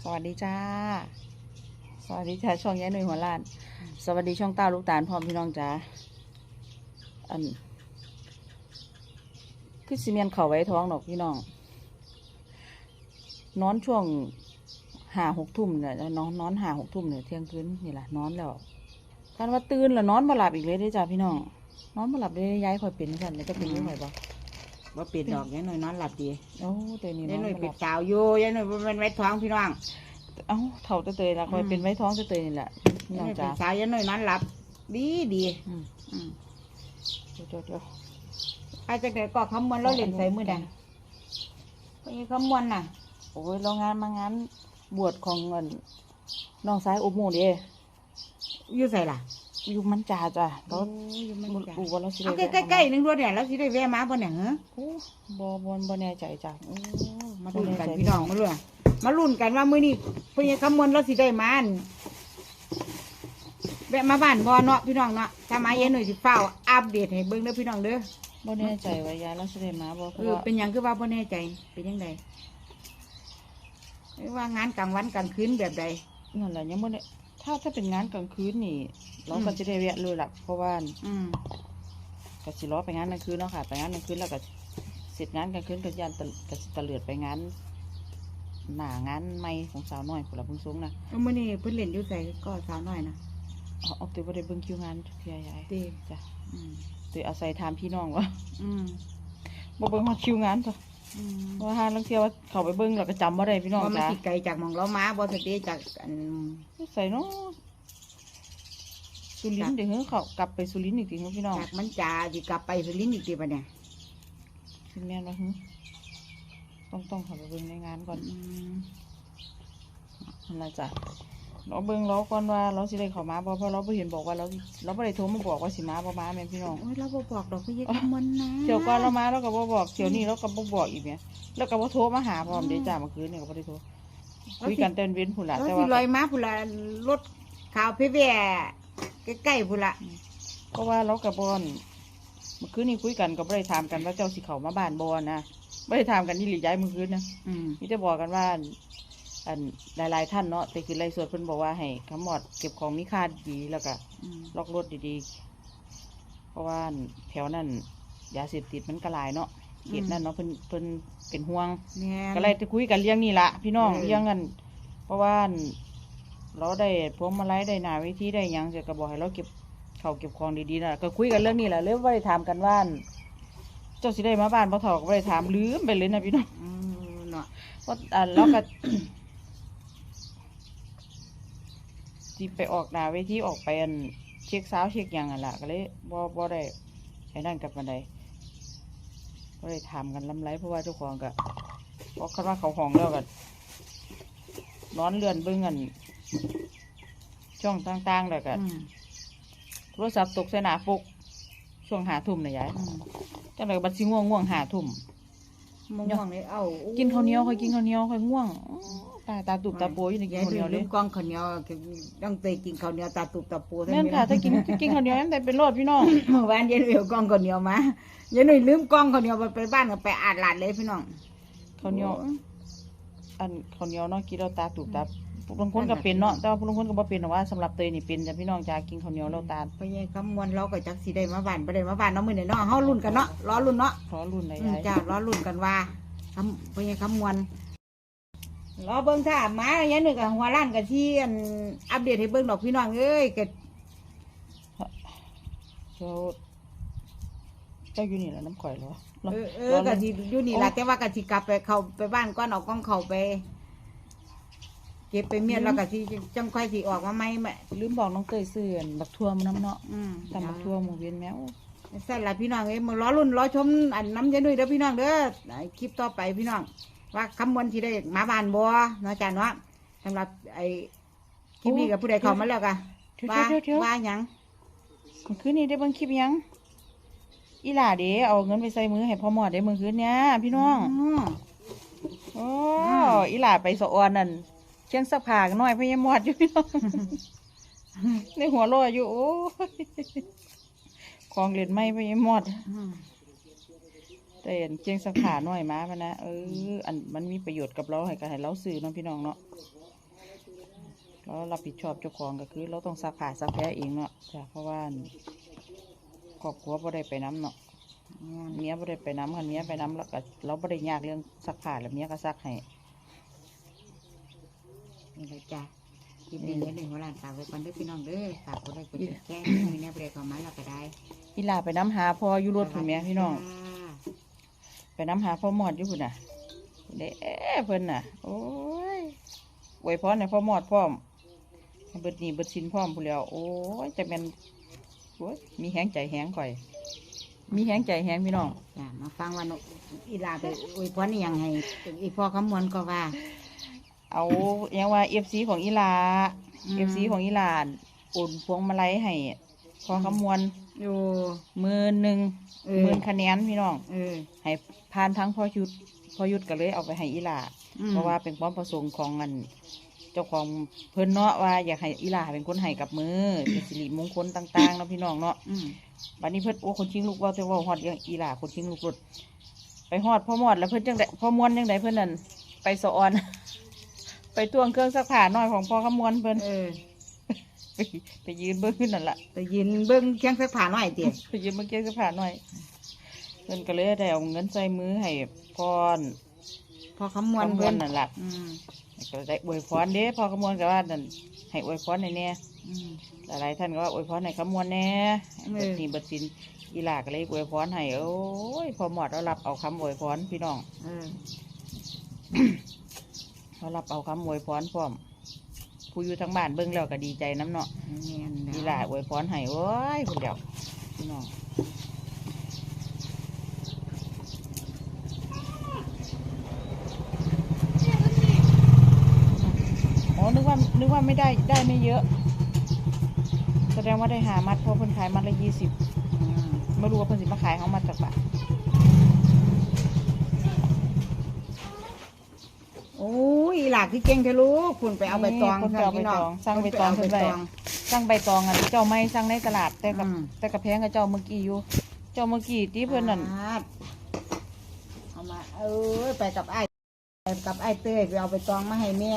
สวัสดีจ้า สวัสดีจ้าช่องแยายหนุ่ยหัวล้าน สวัสดีช่องต้าลูกตาลพร้อมพี่น้องจ้าอันคือซีเมนเข่าไว้ท้องดอกพี่น้อง นอนช่วงหาหกทุ่มเนี่ยนอนนอนหาหกทุ่มเนี่ยเที่ยงคืนนี่แหละนอนแล้วกันว่าตื่นแล้วนอนมาหลับอีกเลยได้จ้าพี่น้องนอนมาหลับเลยย้ายคอยเป็นกันจะเป็นยังไงบ่ ว่าปิดดอกยายหน่อยนอนหลับดีโอ้ตัวนี้นยาอยนหน่อยบ่หปิลัดบสาวอยู่ยายหน่อยบ่แมันไว้ท้องพี่น้องเอ้าเท่าเตยๆละคอยอืมเป็นไว้ท้องเตยๆนี่แหละพี่ยายน้หอน่งอยจ้าปิดสาวยายหน่อยนอนหลับ ดีดีอืมอืมเดี๋ยวเดี๋ยวเดี๋ยวอาจจะเกิดก่อคำมวณเราเล่นใส่มือใดไปคำมวณน่ะ โอ้ยเรางานมางานบวชของเงินน้องสายอบหมูเด้อยู่ใส่ล่ะ อยู่มันจ่าจ้ะเราอยู่มันบุจ้ะบุว่าเราสิเอาได้ใกล้ๆๆนึงรถเนี่ยแล้วสิได้แวะมาบ่เนี่ยเหรอโอ้บ่บ่บ่แน่ใจจ้ะโอ้มาลุ้นกันพี่น้องมาลุ้นมาลุ้นกันว่ามื้อนี้เพิ่นคำมวณเราสิได้มาอั่นแวะมาบ้านบ่เนาะพี่น้องเนาะถ้ามายายหน่อยสิเฝ้าอัปเดตให้เบิ่งเด้อพี่น้องเด้อบ่แน่ใจว่ายายเราสิได้มาบ่เพเอราะอว่าเป็นหยังคือว่าบ่แน่ใจเป็นยังไงว่างานกลางวันกลางคืนแบบใดนั่นแหละยังบ่ได้ ถ้าถ้าเป็นงานกลางคืนนี่เราอืมก็จะได้แวะเลยล่ะเพราะว่าอืมก็สิรอไปงานกลางคืนเนาะค่ะ ไปงานกลางคืนแล้วก็เสร็จงานกลางคืนก็ยันตะก็สิตะเลือดไปงานหน้างานใหม่ของสาวน้อยพุ่นล่ะเพิ่งสูงนะเอามื่อนี้เพิ่นเล่นอยู่ใส่ก็สาวน้อยนะเอาเอาตัวบ่ได้เบิ่งคิวงานพี่ยายเต้ๆจ้ะอืมตัวอาศัยถามพี่น้องว่าอืมบ่เบิ่งฮอดคิวงานจ้ะอืม ว่าหาลังเที่ยวว่าเขาไปเบิ่งแล้วก็จำบ่ได้พี่น้องว่ามันจ้ะสิไกลจากหมองเรามาบ่สเตจากอัน ใส่เนาะสุรินทร์เดี๋ยวเขากลับไปสุรินทร์อีกทีเนาะพี่น้องจากมันจาสิกลับไปสุรินทร์อีกทีปะเนี่ยสิแม่นว่าหึต้องต้องเข้าไปเบิ่งในงานก่อนอืมนั่นล่ะจ้ะ เราเบิ่งเราก่อนว่าเราสิได้เข้ามาบ่เพราะเราบ่เห็นบอกว่าเราเราบ่ได้โทรมาบอกว่าสิมาบ่มาแม่นพี่น้องโอ้ยเราบ่บอกดอกพี่ยายคำมันนะเที่ยวก่อนเรามาเราก็บ่บอกเที่ยวนี้เราก็บ่บอกอีกแหม่แล้วก็บ่โทรมาหาพร้อมเด้จ้าเมื่อคืนนี่ก็บ่ได้โทรคุยกันแต่เว้นพุ่นล่ะแล้วแต่สิว่าลอยมาพุ่นละรถขาวเพ่แว่ใกล้ๆพุ่นละเพราะว่าเรากับบอนเมื่อคืนนี้คุยกันก็ไม่ได้ถามกันว่าเจ้าสิเขามาบ้านบอนะไม่ได้ถามกันที่หลีย้ายเมื่อคืนนะอืมมีแต่บอกกันว่า อันหลายๆท่านเนาะแต่คือไรส่วนเพิ่นบอกว่าให้ขมอดเก็บของมีค่าดีแล้วก็อืมล็อกรถดีๆ เพราะว่าแถวนั้นยาเสพติดมันก็หลายเนาะเขตนั้นเนาะเพิ่นเพิ่นเป็นห่วง แม่น ก็เลยจะคุยกันเรื่องนี้ละพี่น้องเออ เรื่องกันเพราะว่าเราได้พวงมาลัยได้หนาเวิธีได้หยังจะก็บอกให้เราเก็บเขาวเก็บของดีๆนะก็คุยกันเรื่องนี้แหละเลยว่าได้ถามกันว่าเจ้าสิได้มาบ้านพ่อถอก็ไม่ได้ถามลืมไปเลยนะพี่น้องอืมเนาะ เพราะอ่าเราก็ ที่ไปออกหนาเวทีออกไปอันเช็คสาวเช็คหยังอะล่ะก็เลยบ่บ่ได้ไอ้นั่นกับมันใดก็เลยถามกันลำไรเพราะว่าเจ้าของก็บอกคันว่าเขาห้องแล้วก็นอนเลื่อนเบิ่งกัน ช่องต่างๆแล้วก็อืมโทรศัพท์ตกใส่หน้าปกช่วงหาทุ่มนะยายอืมจังไรบัดสิง่วงง่วงหาทุ่ม มะม่วงเลยเอ้ากินข้าวเหนียวค่อยกินข้าวเหนียวค่อยง่วงอื้อตาตาตุบตาโปอยู่ในกินยายข้าวเหนียวเลลืยมกล้องข้าวเหนียวต้องเตยกินข้าวเหนียวตาตุบตาปูแม่นค่ะถ้ากินกินข้าวเหนียวนั่นแต่เป็นโรดพี่น้องเมื่อวานยายหนุ่ยเอากล้องข้าวเหนียวมายายหนุ่ยลืมกล้องข้าวเหนียวไปไปบ้านก็ไปอาดหลาดเลยพี่น้องข้าวเหนียวอันข้าวเหนียวเนาะกินเราตาตุบตา บางคนก็เป็นเนาะแต่ว่าบางคนก็บ่เป็นแต่ว่าสำหรับเตยนี่เป็นจ้ะพี่น้องจ้ากินข้าวเหนียวเราตาไปยายคำมวณเราก็จักสิได้มาบ้านบ่ได้มาบ้านเนาะมื้อนี้เนาะเฮาลุ้นกันเนาะรอลุ้นเนาะขอรุ่นไหนอืมยายจ้ารอลุ้นกันว่าคำไปยายคำมวณรอเบิ่งถ้ามายายหนุ่ยกับหัวล้านกับที่อันอัปเดตให้เบิ่งดอกพี่น้องเอ้ยก็เจ้าเจ้าอยู่นี่แหละน้ำข่อยเหรอเออเออก็สิอยู่นี่ล่ะแต่ว่าก็สิกลับไปเข้าไปบ้านก่อนเอากล้องเข้าไป เก็บไปเมียนแล้วก็สิจังค่อยสิออกมาใหม่แม่ลืมบอกน้องเตยซื้ออันบักทั่วมันน้ำเนาะอืมตำบักทั่วหมูเวียนแมวสั่นละพี่น้องเอ้ยมารอรุ่นรอชมอันน้ำยายนุ่ยเด้อพี่น้องเด้อไอ้คลิปต่อไปพี่น้อง ว่าคำมวณที่ได้มาบ้านบัวเนาะจ้าเนาะสำหรับไอ้คลิปนี้กับผู้ใดเข้ามาแล้วกะเที่ยวว่าเที่ยวเที่ยวว่าหยังเมื่อคืนนี้ได้เบิ่งคลิปยัง อีหล่าเด้เอาเงินไปใส่มือให้พ่อหมอดได้เมื่อคืนเนี้ยพี่น้องมโอ้อืมอีหล่าไปสะออนนั่น เชียงสักผากน้อยพยามอดอยู่พี่น้องในหัวโลอยอยู่โอ้ยของเล่นไม่พยามอดอืมแแต่เห็นเจียงสักขาน่อยมาพะนะเอออันมันมีประโยชน์กับเราให้กันให้เราซื้อเนาะพี่น้องเนาะเรารับผิดชอบเจ้าของก็คือ เราต้องซักผาซักแพ้เองเนาะจ้ะเพราะว่าครอบครัวบ่ได้ไปน้ำเนาะเมียบ่ได้ไปน้ำคันเมียไปน้ำแล้วก็เราบ่ได้ยากเรื่องซักผ้าแล้วเมียก็ซักให้ นี่เลยจ้ะคลิปนี้เดี๋ยวหนึ่งหัวหลานฝากไว้ก่อนเด้อพี่น้องเด้อฝากกดไลค์กดแชร์มีแนวเบรกของมันเราก็ได้อีหลาไปน้ำหาพ่ออยู่รถพุ่นแม่พี่น้องไปน้ำหาพ่อหมอดอยู่พุ่นน่ะเด้เพิ่นน่ะ โอ้ยอวยพรให้พ่อหมอดพร้อมให้เบิดหนี้เบิดสินพร้อมพู้นแหล้ว โอ้ยจะเป็นโอ้ยมีแหงใจแหงข่อย มีแหงใจแหงพี่น้อง จ้ะมาฟังว่าหนูอีลาไปอวยพรนี่ยังไงอีพ่อคำมวลก็ว่า เอายังว่าเอฟซีของอีหลาอืมเอฟซีของอีหลานโอุ่นพวงมาลัยให้พอคำมวลอยู่มือหนึ่งเออหมื่นคะแนนพี่น้องเออให้ผ่านทั้งพ่อยุดพ่อยุดก็เลยเอาไปให้อีหลาอืมเพราะว่าเป็นความประสงค์ของอันเจ้าของเพิ่นเนาะว่าอยากให้อีหลาเป็นคนให้กับมือเป็นสิริมงคลต่างๆเนาะพี่น้องเนาะอืมบัดนี้เพิ่นโอ้คนชิงลูกเว่าแต่เว่าฮอดยังอีหลาคนชิงลูกรถไปฮอดพ่อมอดแล้วเพิ่นจังไดพ่อมวนจังไดเพิ่นนั่นไปสะออน ไปตวงเครื่องซักผ้าน้อยของพ่อขมวนเพิ่นเออ ไปไปยืนเบิ้งขึ้นนั่นล่ะไปยินเบิ้งเคียงสักผ่าหน่อยเตี๋ยไปยืนเบิ้งเกี้ยซักผ้าน้อยเพิ่นก็เลยได้เอาเงินใส่มือให้พรพอคำมวลขมวเพิ่นนนั่นล่ะอืมก็ได้อวยพรเด้พ่อขมวนก็ว่านั่นให้อวยพรในแน่อืม หลายๆท่านก็ว่าอวยพรให้ขมวนแน่ให้เบิดเออหนี่เบิดสินอีหลาก็เลยอวยพรให้โอ้ยพอหมอดเรารับเอาคำอวยพรพี่น้อง เออ เรารับเอาคำอวยพรพร้อม ผู้อยู่ทั้งบ้านเบิ่งแล้วก็ดีใจน้ำเนาะแม่นอีหลาอวยพรให้โอ้ยพุ่นเดียวพี่น้องอ๋อนึกว่านึกว่าไม่ได้ได้ไม่เยอะ แสดงว่าได้หามัดเพราะเพิ่นขายมัดละยี่สิบอืมไม่รู้ว่าเพิ่นสิมาขายเขามัดจากบาทโอ้ ยอีหลาคือเก่งเทลูกคุณไปเอาใบตองคนไปเอาใบพี่น้ตองสร้างใบตองเพิ่เพิ่นนไปไว้เอาใบตองสร้างใบตองอะเจ้าไม่สร้างในตลาดแต่กับอืมแต่กับแพงกับเจ้าเมื่อกี้อยู่ เจ้าเมื่อกี้ที่เพิ่นนั่นครับเอามา เออไปกับไอ้ไปกับไอ้เต้ยไปเอาใบตองมาให้แม่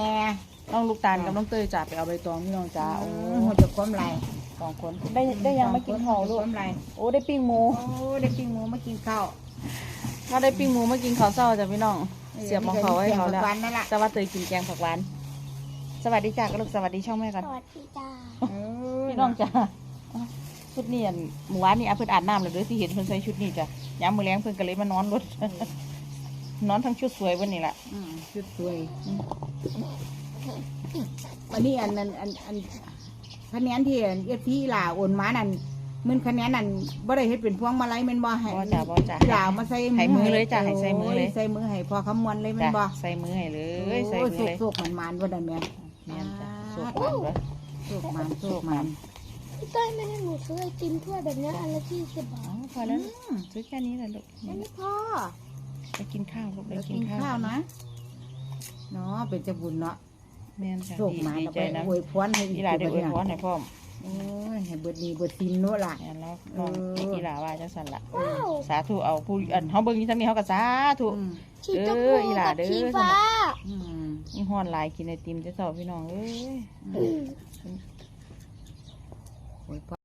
น้องลูกตาลกับน้องเตยจ่าไปเอาใบตองพี่น้องจ้าโอ้หัวจะความไรสองคนได้ได้ยังไม่กินข้าวลูกความไรโอ้ได้ปิ้งหมูโอ้ได้ปิ้งหมูมากินข้าวถ้าได้ปิ้งหมูมากินข้าวเช้าจ้ะพี่น้อง เสียบของเขาให้เขาแล้วสียบวันนั่นแหละแต่ว่าเตยกินแกงผักหวาน สวัสดีจ้าก็ลูกสวัสดีช่องแม่กันสวัสดีจ้าเออพี่น้องจ้าชุดนี้อันหมู่บ้านนี่อาเพิ่นอาบน้ำเลยเด้วยที่เห็นเพิ่นใส่ชุดนี้จ้ะย้ำมือแรงเพิ่นก็เลยมานอนรถนอนทั้งชุดสวยวันนี้แหละอืมชุดสวยวันนี้อันนั้นอันอันคะแนนที่เอฟที่ลาโอนมานั่น มันคะแนนนั่นบ่ได้เฮ็ดเป็นพวงมาลัยแม่นบ่ให้บ่จ้ะบ่จ้ะลามาใส่ให้มือเลยจ้ะให้ใส่มือเลย โใส่มือให้พอคำมวณเลยแม่นบ่จ้ะใส่มือให้เลย ใส่มือเลยโสุกๆมันๆบ่ได้แม่แม่นจ้ะสุกมันเด้อสุกมันสุกมันพี่ต้อยไม่ได้หนูซื้อไอติมถ้วยแบบเนี้ยอันละยี่สิบบาอ๋อทพอแล้วนะซื้อแค่นี้แหละลูกอันนี้พ่อไปกินข้าวลูกไปเดี๋ยวกิกินนข้าวข้าวนะเนาะเป็นจะบุญเนาะแม่นจ้ะสุกดีมันดีเอาใจไปนะอวยพรให้อีหลาได้อวยพรให้พร้อม โอ้ยให้เบิดนี้เบิดซินโน่ล่ะแม่นแล้วน้องเอออีหลาว่าจังซั่นล่ะว้าวสาธุเอาผู้อันเฮาเบิ่งอยู่ทางนี้เฮาก็สาธุอืมสีชมเอพูออีหลากับเด้อ สีฟ้าอืมนี่ฮ้อนหลายกินไอติมแต่เช้าพี่น้องเอ้ยอืมอวย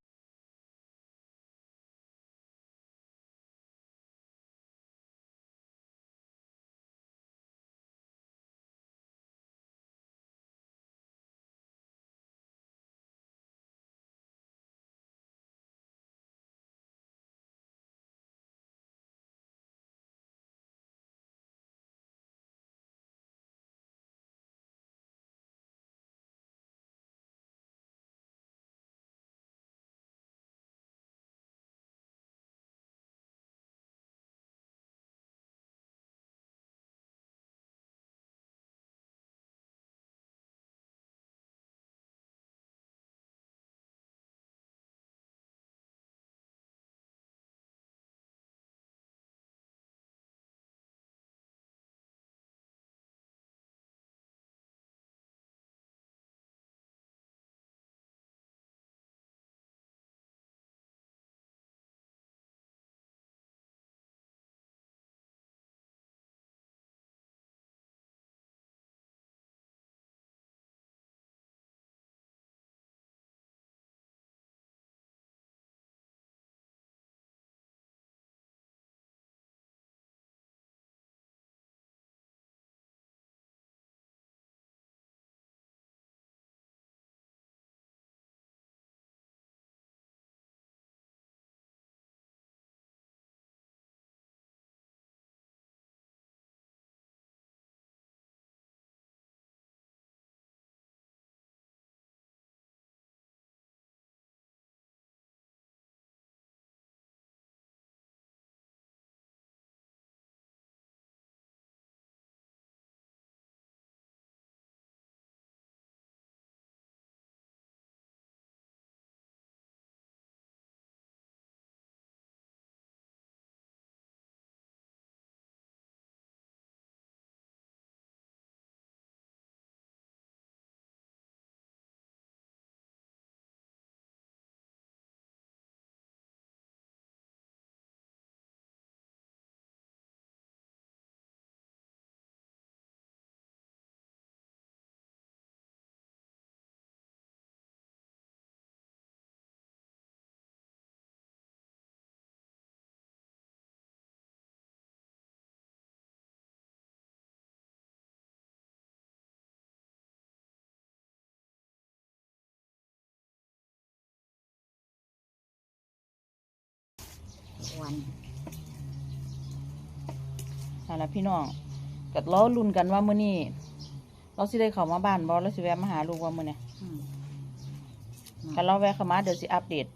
วันนั่นล่ะพี่น้องก็ล้อลุ้นกันว่ามื้อนี้เราสิได้เข้ามาบ้านบ่แล้วสิแวะมาหาลูกว่ามื้อนี้อืมคันเราแวะเข้ามาเดี๋ยวสิอัปเดต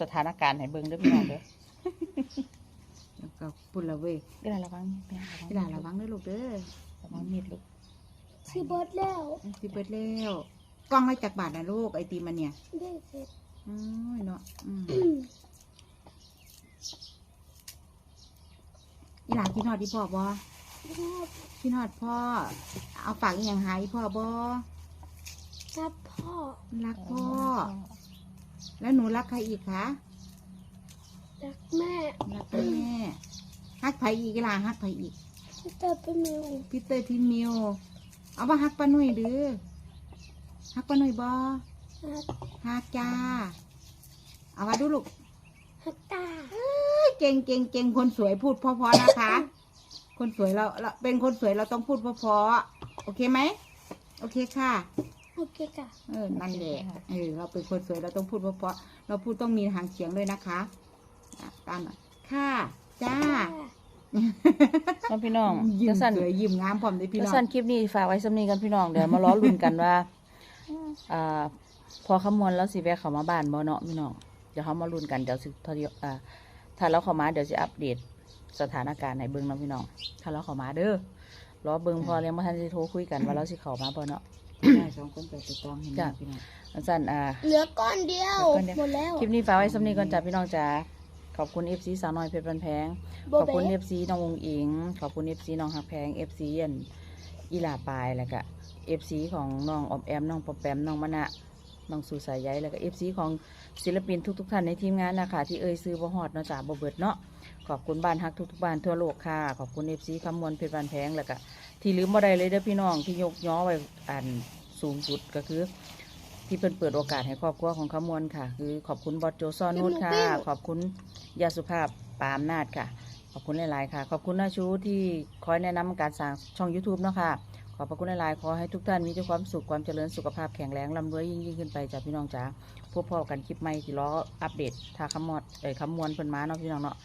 สถานการณ์ให้เบิ่งเด้อพี่น้องเด้อแล้วก็ปุ่นละเว้ยเวลาระวังมีดแม่เวลาระวังเด้อลูกเด้อระวังมีดลูกซื้อเบิร์ดแล้วสิเบิดแล้วกล้องไว้จากบาทนะลูกไอติมมันเนี่ย ได้เสร็จ โอ้ยเนาะอืม อืมอีหลาพี่นอดที่พ่อบ่ครับพี่นอดพ่อ เอาฝากอีหยังหายพ่อบ่ครับพ่อ รักพ่อ แล้วหนูรักใครอีกคะรักแม่รักแม่ฮักไผอีกอีหลาฮักไผอีกพี่เตอร์เป็นมิวพี่เตอร์ที่มิวเอามาฮักป้าหนุ่ยเดื้อฮักป้าหนุ่ยบ่ฮักฮักจ้า เอามาดูลูกฮักตา เอ้ยเก่งเก่งเก่งคนสวยพูดเพราะๆนะคะ คนสวยเราเราเป็นคนสวยเราต้องพูดเพราะๆโอเคไหมโอเคค่ะ โอเคค่ะ เออนั่นแหละเออเราเป็นคนสวยเราต้องพูดเพราะๆเราพูดต้องมีหางเสียงด้วยนะคะอะตามหน่อยค่ะจ้าน้องพี่น้องยิ้จะมสั่นสวยยิ้มงามพร้อมเลยพี่จะน้อง สั่นคลิปนี้ฝากไว้สำนีกันพี่น้องเดี๋ยวมาล้อลุ้นกันว่าอ่าพอคำมวณแล้วสิแวะเข้ามาบ้านบ่เนาะพี่น้องเดี๋ยวเขามาลุ้นกันเดี๋ยวสิทอดีอ่า ถ้าเราเข้ามาเดี๋ยวสิอัปเดตสถานการณ์ให้เบิ่งเนาะพี่น้อง ถ้าเราเข้ามาเด้อรอเบิ่งพอแล้วมาทันสิโทรคุยกันว่าเราสิเข้ามาบ่เนาะได้สองคนไปติดตองเห็นไหมจ้ะพี่น้องสั่นอ่าเหลือก้อนเดียวเหลือก้อนเดียวหมดแล้วคลิปนี้ฝากไว้สำนีก่อนจ้ะพี่น้องจ๋าขอบคุณ FC สาวน้อยเพชรบันแพงโบขอบคุณเบ๊ FC น้องวงอิง ขอบคุณ FC น้องฮักแพง FC อันอีหลาปายแล้วก็ FC ของน้องออมแอมน้องปอมแปมน้องมะนะ น้องสุสายใยแล้วก็ FC ของศิลปินทุก ๆ ท่านในทีมงานนะคะที่เอ่ยซื้อบ่ฮอดเนาะจ้าบ่เบิดเนาะขอบคุณบ้านฮักทุกๆบ้านทั่วโลกค่ะ ขอบคุณ FC คำมวลเพชรบันแพงแล้วก็ที่ลืมบ่ได้เลยเด้อพี่น้องที่ยกย้อไว้อันสูงสุดก็คือ ที่เพิ่นเปิดโอกาสให้ครอบครัวของขมวลค่ะ คือขอบคุณบอสโจซอนนุชค่ะ ขอบคุณยาสุภาพปามนาดค่ะ ขอบคุณหลายๆค่ะ ขอบคุณนาชูที่คอยแนะนำการสร้างช่อง YouTube เนาะค่ะ ขอบพระคุณหลายๆขอให้ทุกท่านมีแต่ความสุขความเจริญสุขภาพแข็งแรงร่ำรวยยิ่งยิ่งขึ้นไปจ้ะพี่น้องจ๋าพบพอกันคลิปใหม่ที่ล้ออัปเดตทาคำมอดเอ้ยคำมวลเพิ่นมาเนาะพี่น้องเนาะ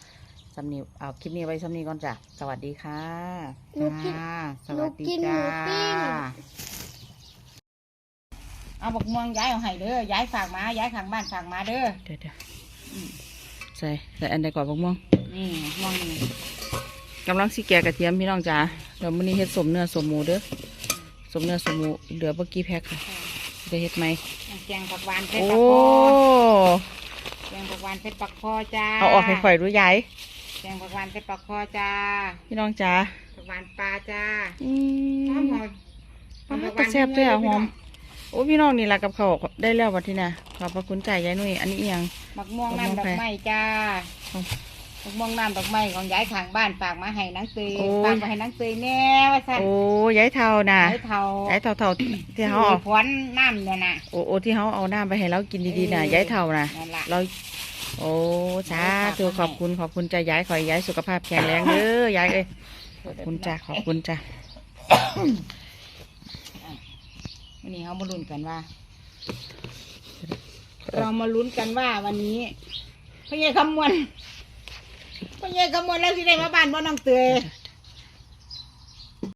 สำนีเอาคลิปนี้ไว้สำนีก่อนจ้ะสวัสดีค่ะหนูกินจ้าสหนูวัสดีกินหมูจ้าปิ้งเอาบักม่วงย้ายเอาให้เด้อย้ายฝากมาย้ายข้างบ้านฝากมาเด้อเดี๋ยวเดี๋ยวใส่ใส่อันใดก่อนบักม่วงนี่ม่วงนี่ กำลังสิแกะกระเทียมพี่น้องจ๋าเดี๋ยวมื้อนี้เฮ็ดสมเนื้อสมหมูเด้อสมเนื้อสมหมูเหลือเมื่อกี้แพ็คค่ะจะเฮ็ดไหมแกงผักหวานเป็ดโอ้ปักคอแกงผักหวานเป็ดปักคอจ้าเอาออกให้ข่อยรู้ยายแกงผักหวานเป็ดปักคอจ้าพี่น้องจ๋าผักหวานปลาจ้าอืหอมมหอมหอมกระแซ่บด้วยอะหอมโอ้พี่น้องนี่ละกับเขาวได้แล้ววันที่น่ะขอบพระคุณจ่ายยายนุ่ยอันนี้เอียงมักม่วงน้ำดอกไม้จ้าเอามั กม่วงน้ำดอกไม้ของย้ายข้างบ้านฝากมาให้นังตือโอ้ย ฝากมาให้นังตือแน่ว่าสั่นโอ้ยายเท่าน่ะย้ายเท่ายายเท่าเท่าที่เขาสี่เอาขวัญน้ำเนี่ยนะโอ้โอ้ที่เขาเอาน้ำไปให้เรากินดีๆน่ะเออยายเท่าน่ะ นั่นล่ะ เรา โอ้สาธุยายฝากมาให้ขอบคุณขอบคุณจ้ายายขอให้ยายสุขภาพแข็งแรงเด้อยายเอ้ยขอบคุณจ้าขอบคุณจ้าวันนี้เขามาลุ้นกันว่า เรามาลุ้นกันว่าวันนี้พ่อใหญ่คำมวล พ่อใหญ่กำมวลแล้วสิได้มาบ้านบ่น้องเตย